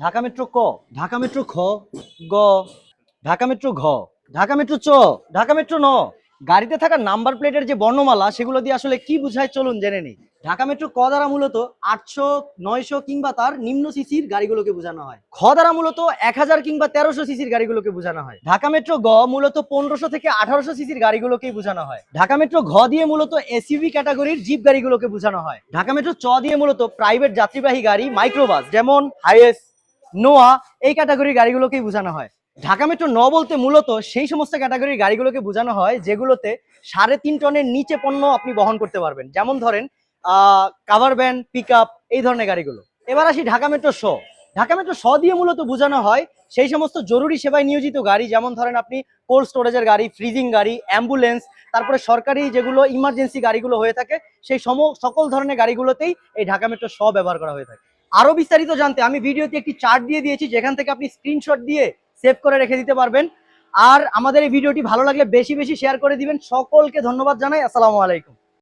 Dhaka metro ক, Dhaka metro খ, গ, ঢাকা মেট্রো ঘ, ঢাকা মেট্রো চ, ঢাকা মেট্রো ন। গাড়িতে থাকা নাম্বার প্লেটের যে বর্ণমালা, সেগুলো দিয়ে আসলে কি বুঝায় চলুন জেনে নেই। ঢাকা মেট্রো ক দ্বারা মূলত আটশো, নয়শো কিংবা তার নিম্ন সিসির গাড়িগুলোকে বোঝানো হয়। খ দ্বারা মূলত এক হাজার কিংবা তেরোশো সিসির গাড়িগুলোকে বোঝানো হয়। ঢাকা মেট্রো গ মূলত পনেরোশো থেকে আঠারোশো সিসির গাড়িগুলোকেই বোঝানো হয়। ঢাকা মেট্রো ঘ দিয়ে মূলত এসইউভি ক্যাটাগরির জিপ গাড়িগুলোকে বোঝানো হয়। ঢাকা মেট্রো চ দিয়ে মূলত প্রাইভেট যাত্রীবাহী গাড়ি মাইক্রোবাস যেমন হাইয়েস নোয়া, এই ক্যাটাগরির গাড়িগুলোকেই বোঝানো হয়। ঢাকা মেট্রো ন বলতে মূলত সেই সমস্ত ক্যাটাগরির গাড়িগুলোকে বোঝানো হয়, যেগুলোতে সাড়ে তিন টনের নিচে পণ্য আপনি বহন করতে পারবেন। যেমন ধরেন কাভার ভ্যান পিক এই ধরনের গাড়িগুলো। এবার আসি ঢাকা মেট্রো শ। ঢাকা মেট্রো শ দিয়ে মূলত বোঝানো হয় সেই সমস্ত জরুরি সেবায় নিয়োজিত গাড়ি, যেমন ধরেন আপনি কোল্ড স্টোরেজের গাড়ি ফ্রিজিং গাড়ি অ্যাম্বুলেন্স তারপরে সরকারি যেগুলো ইমার্জেন্সি গাড়িগুলো হয়ে থাকে, সেই সম, সকল ধরনের গাড়িগুলোতেই এই ঢাকা মেট্রো শ ব্যবহার করা হয়ে থাকে। আরও বিস্তারিত জানতে আমি ভিডিওতে একটি চার্ট দিয়ে দিয়েছি, যেখান থেকে আপনি স্ক্রিনশট দিয়ে সেভ করে রেখে দিতে পারবেন। আর আমাদের এই ভিডিওটি ভালো লাগলে বেশি বেশি শেয়ার করে দিবেন। সকলকে ধন্যবাদ জানাই। আসসালামু আলাইকুম।